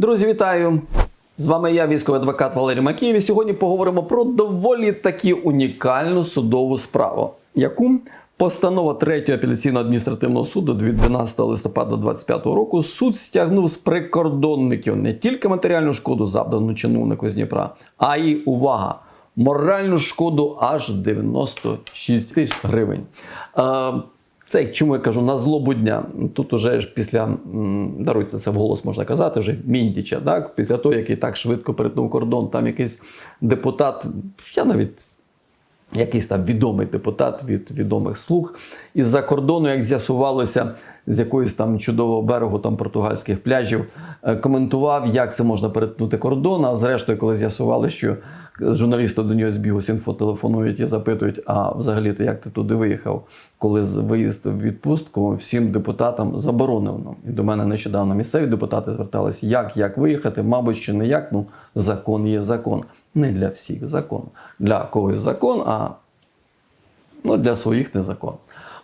Друзі, вітаю! З вами я, військовий адвокат Валерій Макієв. І сьогодні поговоримо про доволі таки унікальну судову справу, яку постанова 3 апеляційного адміністративного суду від 12 листопада 2025 року суд стягнув з прикордонників не тільки матеріальну шкоду, завдану чиновнику з Дніпра, а й увага! Моральну шкоду аж 96 тисяч гривень. Це як чому я кажу на злобу дня. Тут уже ж після даруйте це вголос можна казати, вже Міндіча, так після того, який так швидко перетнув кордон, там якийсь депутат, я навіть якийсь там відомий депутат від відомих слуг із-за кордону, як з'ясувалося, з якоїсь там чудового берегу там португальських пляжів, е, коментував, як це можна перетнути кордон. А зрештою, коли з'ясували, що журналісти до нього з бігу синфо телефонують і запитують, а взагалі-то як ти туди виїхав, коли виїзд в відпустку всім депутатам заборонено. І до мене нещодавно місцеві депутати зверталися, як, як виїхати, мабуть, що не як, ну закон є закон. Не для всіх закон. Для когось закон, а ну, для своїх не закон.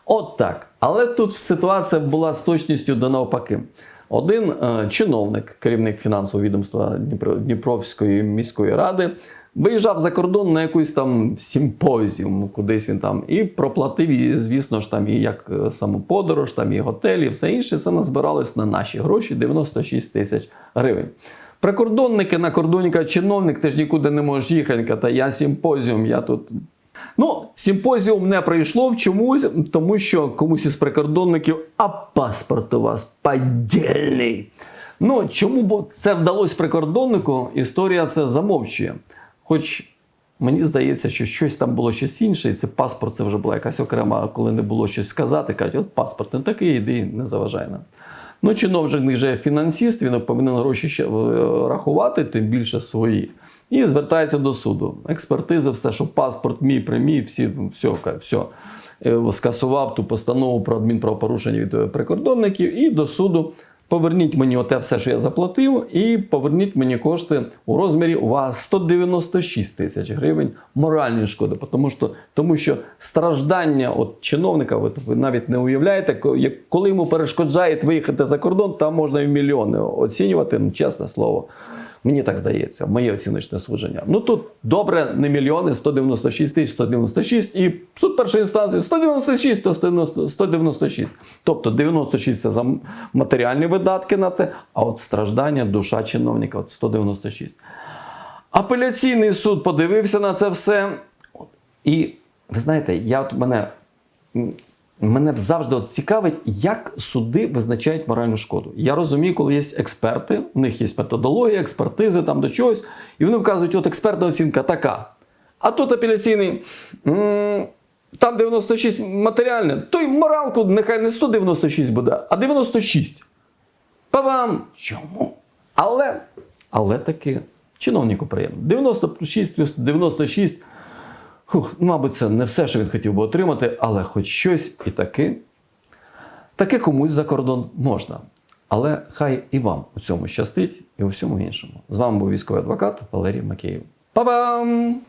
От так. Але тут ситуація була з точністю до навпаки. Один е, чиновник, керівник фінансового відомства Дніпро, Дніпровської міської ради, виїжджав за кордон на якусь там симпозіум, кудись він там, і проплатив, і, звісно ж, там і як е, саму подорож, там і готель, і все інше. Це назбиралось на наші гроші 96 тисяч гривень. Прикордонники на кордоні кажуть, чиновник, ти ж нікуди не можеш їхати. Та я симпозіум, я тут Ну, симпозіум не пройшло в чомусь, тому що комусь із прикордонників, а паспорт у вас подільний. Ну, чому б це вдалося прикордоннику, історія це замовчує. Хоч мені здається, що щось там було щось інше, і це паспорт це вже була якась окрема, коли не було щось сказати, кажуть, от паспорт не такий, іди, не заважай нам. Ну, чиновник же фінансіст, він повинен гроші ще е, рахувати, тим більше свої. І звертається до суду. Експертиза, все, що паспорт мій, прямій, всі, все, все. Скасував ту постанову про адмінправопорушення від е, прикордонників і до суду. Поверніть мені оте все, що я заплатив, і поверніть мені кошти у розмірі у вас 196 тисяч гривень моральної шкоди. Тому що, тому що страждання от чиновника, ви, ви навіть не уявляєте, коли йому перешкоджають виїхати за кордон, там можна і мільйони оцінювати, ну, чесне слово. Мені так здається, моє оціночне судження. Ну тут добре, не мільйони, 196 тисяч 196, і суд першої інстанції 196, то 196. Тобто 96 це за матеріальні видатки на це, а от страждання, душа чиновника от 196. Апеляційний суд подивився на це все. І ви знаєте, я от мене, мене завжди от цікавить, як суди визначають моральну шкоду. Я розумію, коли є експерти, у них є методологія, експертизи там до чогось, і вони вказують, от експертна оцінка така. А тут апеляційний. Там 96 матеріальне, то й моралку нехай не 196 буде, а 96. Па-бам! Чому? Але, але таки чиновнику приємно. 96 плюс 96. Хух, мабуть, це не все, що він хотів би отримати, але хоч щось і таки. Таке комусь за кордон можна. Але хай і вам у цьому щастить і у всьому іншому. З вами був військовий адвокат Валерій Макеєв. Па-бам!